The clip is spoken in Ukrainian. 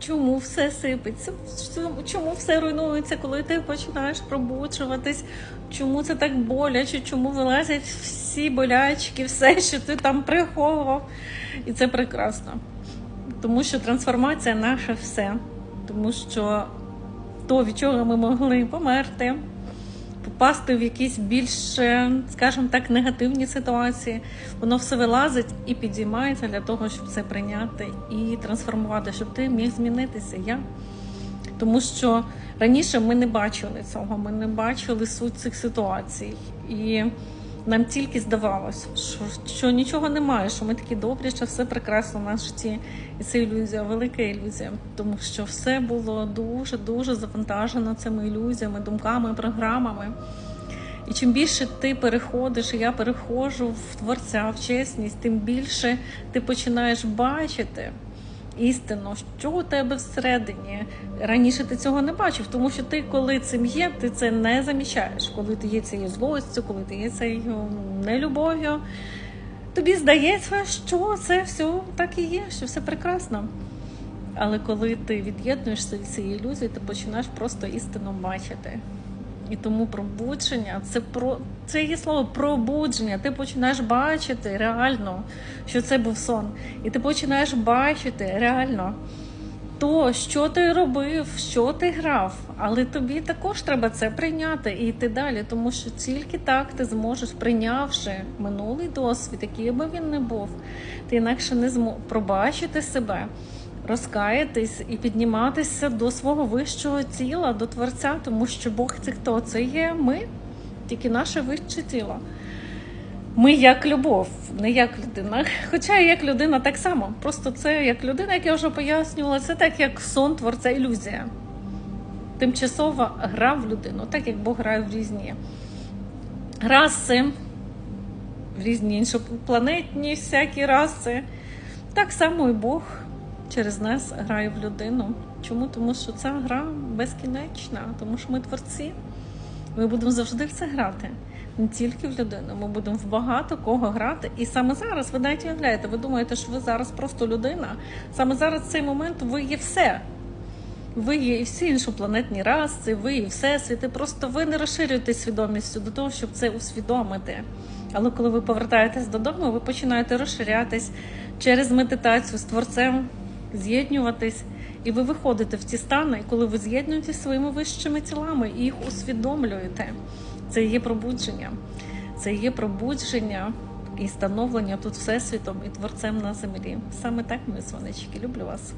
чому все сипеться, чому все руйнується, коли ти починаєш пробуджуватись, чому це так боляче, чому вилазять всі болячки, все, що ти там приховував. І це прекрасно. Тому що трансформація наше все. Тому що то, від чого ми могли померти, попасти в якісь більш, е, скажімо так, негативні ситуації, воно все вилазить і підіймається для того, щоб це прийняти і трансформувати, щоб ти міг змінитися. Я. Тому що раніше ми не бачили цього, ми не бачили суть цих ситуацій. І нам тільки здавалось, що, що нічого немає, що ми такі добрі, що все прекрасно в нас житті. І це ілюзія, велика ілюзія. Тому що все було дуже дуже завантажено цими ілюзіями, думками, програмами. І чим більше ти переходиш, і я переходжу в творця, в чесність, тим більше ти починаєш бачити істину, що у тебе всередині. Раніше ти цього не бачив, тому що ти, коли цим є, ти це не замічаєш. Коли ти є цією злостю, коли ти є цією нелюбов'ю, тобі здається, що це все так і є, що все прекрасно. Але коли ти від'єднуєшся від цієї ілюзії, ти починаєш просто істину бачити. І тому пробудження це про це є слово пробудження. Ти починаєш бачити реально, що це був сон. І ти починаєш бачити реально то, що ти робив, що ти грав. Але тобі також треба це прийняти і йти далі, тому що тільки так ти зможеш, прийнявши минулий досвід, який би він не був, ти інакше не зможеш пробачити себе розкаятись і підніматися до свого вищого тіла, до Творця, тому що Бог це хто? Це є ми, тільки наше вище тіло. Ми як любов, не як людина. Хоча як людина так само. Просто це як людина, як я вже пояснювала, це так як сон творця ілюзія. Тимчасова гра в людину, так як Бог грає в різні раси, в різні іншопланетні всякі раси. Так само і Бог через нас грає в людину. Чому? Тому що ця гра безкінечна, тому що ми творці. Ми будемо завжди в це грати. Не тільки в людину, ми будемо в багато кого грати. І саме зараз ви навіть уявляєте, ви думаєте, що ви зараз просто людина. Саме зараз цей момент ви є все. Ви є і всі іншопланетні раси, ви і всесвіти. Просто ви не розширюєте свідомістю до того, щоб це усвідомити. Але коли ви повертаєтесь додому, ви починаєте розширятись через медитацію з творцем з'єднуватись, і ви виходите в ті стани, коли ви з'єднуєтесь своїми вищими тілами і їх усвідомлюєте, це є пробудження, це є пробудження і становлення тут всесвітом і творцем на землі. Саме так, мої сонечки, люблю вас.